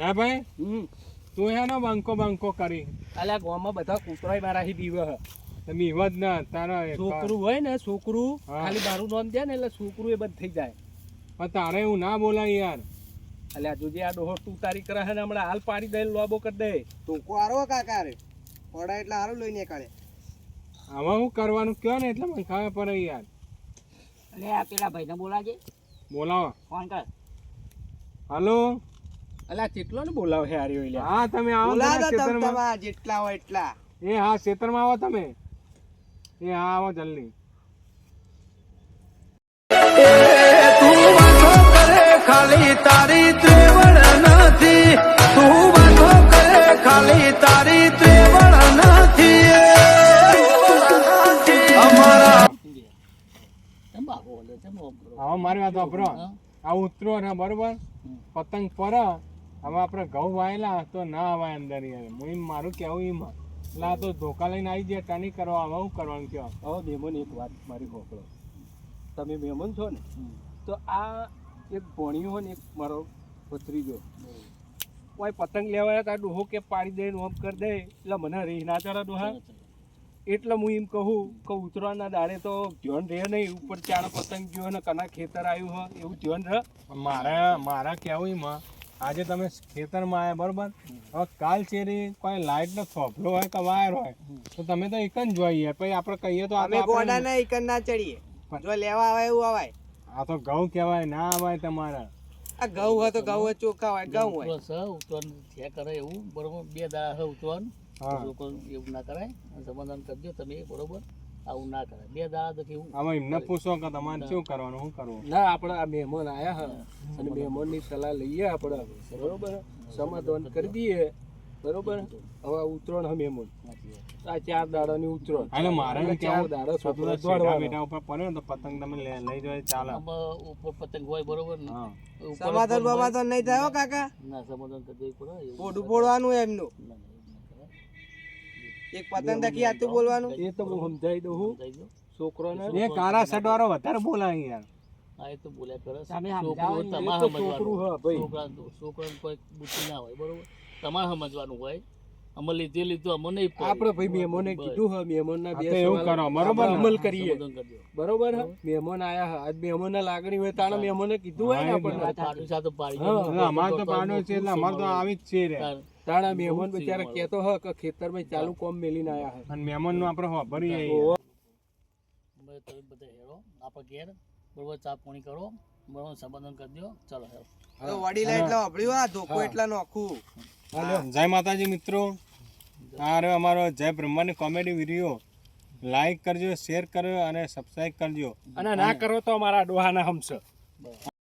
હે ભાઈ? હમ. તું હેનો બંકો બંકો કરી. અલ્યા ગામમાં બધા કૂતરાય મારાથી બીવે હ. તમે હિંમત ના તારા છોકરું હોય ને છોકરું ખાલી મારું નામ દે ને એટલે છોકરું એ બંધ થઈ જાય. પણ તારે એવું ના બોલાય યાર. અલ્યા જોજે આ ડોહો તું તારી કરે છે ને હમણાં હાલ પાડી દે લોબો કરી દે. ટૂંકો આરો કાકા રે. પડા એટલે હારું લઈને કાઢે આમાં હું કરવાનું કયો ને એટલે મને ખબર પડે યાર. અલ્યા આ પેલા ભાઈને બોલાજે. બોલાવો. ફોન કર. હલો? અલ્યા કેટલો ને બોલાવ હે આર્યો એટલે હા તમે આવો બોલા જરા દો તમ ખેતરમાં. જેટલા હોય એટલા. એ હા ખેતરમાં આવો તમે. એ હા આવો જલ્દી. ખાલી તારી ત્રેવડ નથી તું વાતો કરે ખાલી તારી ત્રેવડ નથી અમારા હવે મારી વાત વાપરો. આ ઉતરો ને બરોબર? પતંગ પર હવે આપણે ઘઉં વાયેલા તો ના આવાય અંદર યાર. હું મારું કેવું એમ. એટલે આ તો ધોકા લઈને આવી જાય ટાની કરવા હવે હું કરવાનું કહો હવે મહેમાન એક વાત મારી હોકળો. તમે મહેમાન છો ને તો આ એક ભણ્યો હોય ને એક મારો ભત્રીજો. કોઈ પતંગ લેવા આવ્યા તા ડોહો કે પાડી દે ઓમ કરી દે એટલે મને રહી ના ચાલે ડોહા. એટલે હું એમ કહું કે ઉતરવાના દાડે તો ધ્યાન રહે નહીં ઉપર ચાર પતંગ ગયો ને કના ખેતર આવ્યું હોય એવું ધ્યાન રહે મારા મારા કહેવું એમાં આજે તમે ખેતરમાં આવ્યા બરોબર? હવે કાલ ચેરી કોઈ લાઇટ નો થોભલો હોય કે વાયર હોય તો તમે તો એક જ જોઈએ પછી આપણે કહીએ તો આપણે- ગોડા ના ઈકન ના ચડીએ. જો લેવા આવે એવું આવે આ તો ઘઉં કહેવાય ના આવે તમારા. આ ઘઉં હોય તો ઘઉં ચોખ્ખા હોય ઘઉં હોય. બસ છે, છે કરે એવું બરોબર? બે દાડા લોકો એવું ના કરાય સમાધાન કરજો તમે બરોબર? આવું ના કરે. બે દાડા તો કેવું? આમાં એમને પૂછો કે તમારે શું કરવાનું શું કરવું? ના આપણે આ મહેમાન આયા હા. અને મહેમાનની સલાહ લઈએ આપણે બરોબર? સમાધાન કરી દઈએ. બરોબર? હવે ઉતરણ હે મહેમાન. આ ચાર દાડાની ઉતરણ એટલે મારે ચાર કેવું? દાડા છોકરો દોડવા બેટા ઉપર પડે ને તો પતંગ તમે લે- લઈ જાય ચાલે. આમાં ઉપર પતંગ હોય બરોબર ને? સમાધાન. બમાધાન નહીં થાય કાકા. ના સમાધાન કરી દેવું પડે પોડું પોડવાનું એમનું. એક પતંગ તકી આતું બોલવાનું? એ તો હું સમજાવી દઉં છું છોકરોને એ કારા સડવારો વધારે બોલાય યાર હા એ તો બોલ્યા કરે. તમે છોકરું સમજાવો તમારે છોકરું હા ભાઈ. છોકરા છોકરાને કોઈ બુદ્ધિ ના હોય બરોબર? તમારે સમજવાનું હોય. અમે લીધે લીધું અમે નહીં આપણે ભાઈ મહેમાને કીધું હા મહેમાનના હા બે એવું કરો, બરોબર અમલ કરીએ. બરોબર હે? મહેમાન આયા હા. આજ મહેમાનને લાગણી હોય તાણે મહેમાને કીધું હોય ને આપણને. પાડું સાથે પાડી હા. અમાર તો પાડો છે એટલે અમાર તો આવી જ છે રે. તાણા મહેમાન બિચારા કહેતો હ કે ખેતરમાં ચાલુ કોમ મેલીને આયા હે. અને મહેમાનનું આપણે વાપરીએ ઓહો. અમે તો બધા હેરો આપા ઘેર. બરોબર ચા પાણી કરો. બરોબર સંબંધન કરી દો ચાલો હેરો વાડી લાઈટ એટલે અભળ્યું આ ધોકો એટલા નોખું જય માતાજી મિત્રો. આ રહ્યો અમારો જય બ્રહ્માની કોમેડી વીડિયો લાઈક કરજો શેર કરજો અને સબસ્ક્રાઈબ કરજો. અને ના કરો તો અમારા ડોહાના હમશે